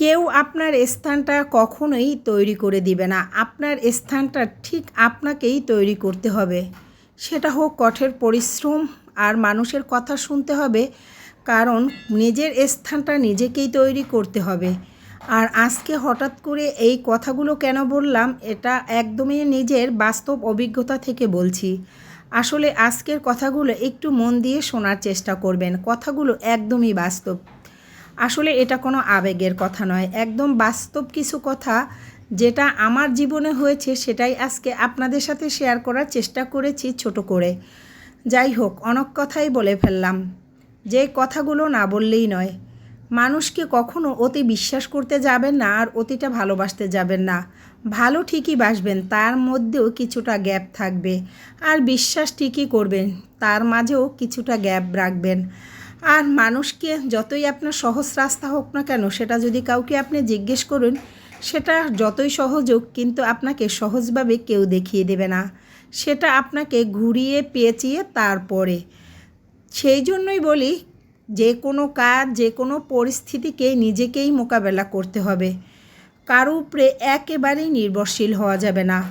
কেউ আপনার স্থানটা কখনোই তৈরি করে দিবে না। আপনার স্থানটা ঠিক আপনাকেই তৈরি করতে হবে। সেটা হোক কঠোর পরিশ্রম আর মানুষের কথা শুনতে হবে, কারণ নিজের স্থানটা নিজেকেই তৈরি করতে হবে। আর আজকে হঠাৎ করে এই কথাগুলো কেন বললাম, এটা একদমই নিজের বাস্তব অভিজ্ঞতা থেকে বলছি। আসলে আজকের কথাগুলো একটু মন দিয়ে শোনার চেষ্টা করবেন। কথাগুলো একদমই বাস্তব। আসলে এটা কোনো আবেগের কথা নয়, একদম বাস্তব কিছু কথা যেটা আমার জীবনে হয়েছে সেটাই আজকে আপনাদের সাথে শেয়ার করার চেষ্টা করেছি ছোট করে। যাই হোক, অনেক কথাই বলে ফেললাম, যে কথাগুলো না বললেই নয়। মানুষকে কখনো অতি বিশ্বাস করতে যাবেন না আর অতিটা ভালোবাসতে যাবেন না? ভালো ঠিকই বাসবেন, তার মধ্যেও কিছুটা গ্যাপ থাকবে। আর বিশ্বাস ঠিকই করবেন, তার মাঝেও কিছুটা গ্যাপ রাখবেন। আর মানুষকে যতই আপনার সহজ রাস্তা হোক না কেন, সেটা যদি কাউকে আপনি জিজ্ঞেস করুন, সেটা যতই সহজ হোক, কিন্তু আপনাকে সহজভাবে কেউ দেখিয়ে দেবে না। সেটা আপনাকে ঘুরিয়ে পেঁচিয়ে তারপরে। সেই জন্যই বলি, যে কোনো কাজ, যে কোনো পরিস্থিতিকে নিজেকেই মোকাবেলা করতে হবে। কারও উপরে একেবারেই নির্ভরশীল হওয়া যাবে না।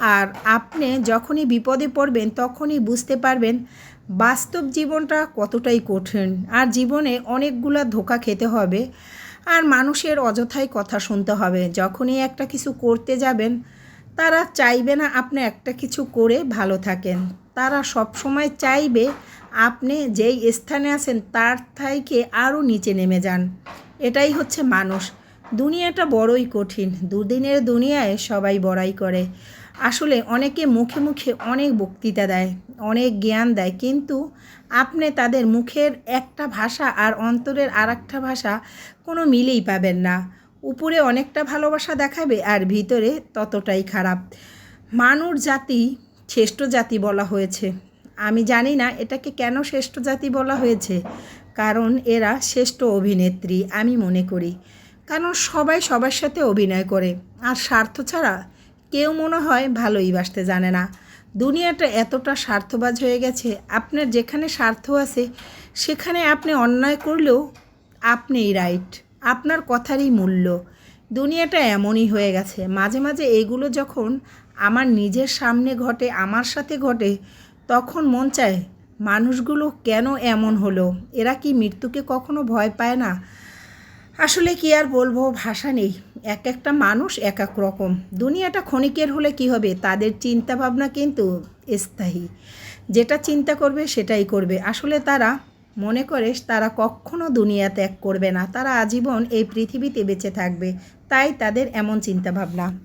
আর আপনি যখনই বিপদে পড়বেন, তখনই বুঝতে পারবেন বাস্তব জীবনটা কতটাই কঠিন? আর জীবনে অনেকগুলা ধোকা খেতে হবে। আর মানুষের অযথাই কথা শুনতে হবে। যখনই একটা কিছু করতে যাবেন, তারা চাইবে না আপনি একটা কিছু করে ভালো থাকেন। তারা সব সময় চাইবে আপনি যেই স্থানে আছেন, তার থেকে আরও নিচে নেমে যান। এটাই হচ্ছে মানুষ। দুনিয়াটা বড়ই কঠিন, দুদিনের দুনিয়ায় সবাই বড়াই করে। আসলে অনেকে মুখে মুখে অনেক বক্তৃতা দেয়, অনেক জ্ঞান দেয়, কিন্তু আপনি তাদের মুখের একটা ভাষা আর অন্তরের আর একটা ভাষা কোনো মিলেই পাবেন না। উপরে অনেকটা ভালোবাসা দেখাবে আর ভিতরে ততটাই খারাপ। মানুষ জাতি শ্রেষ্ঠ জাতি বলা হয়েছে। আমি জানি না এটাকে কেন শ্রেষ্ঠ জাতি বলা হয়েছে, কারণ এরা শ্রেষ্ঠ অভিনেত্রী, আমি মনে করি। কারণ সবাই সবার সাথে অভিনয় করে। আর স্বার্থ ছাড়া কেউ মনে হয় ভালোই বাসতে জানে না। দুনিয়াটা এতটা স্বার্থবাজ হয়ে গেছে, আপনার যেখানে স্বার্থ আছে, সেখানে আপনি অন্যায় করলেও আপনিই রাইট আপনার কথারই মূল্য। দুনিয়াটা এমনই হয়ে গেছে, মাঝে মাঝে এগুলো যখন আমার নিজের সামনে ঘটে, আমার সাথে ঘটে, তখন মন চায়, মানুষগুলো কেন এমন হলো? এরা কি মৃত্যুকে কখনো ভয় পায় না? আসলে কি আর বলব, ভাষা নেই। এক একটা মানুষ এক এক রকম। দুনিয়াটা ক্ষণিকের হলে কি হবে, তাদের চিন্তা ভাবনা কিন্তু স্থায়ী। যেটা চিন্তা করবে সেটাই করবে। আসলে তারা, মনে করে, তারা কখনো দুনিয়া ত্যাগ করবে না। তারা আজীবন এই পৃথিবীতে বেঁচে থাকবে। তাই তাদের এমন চিন্তা ভাবনা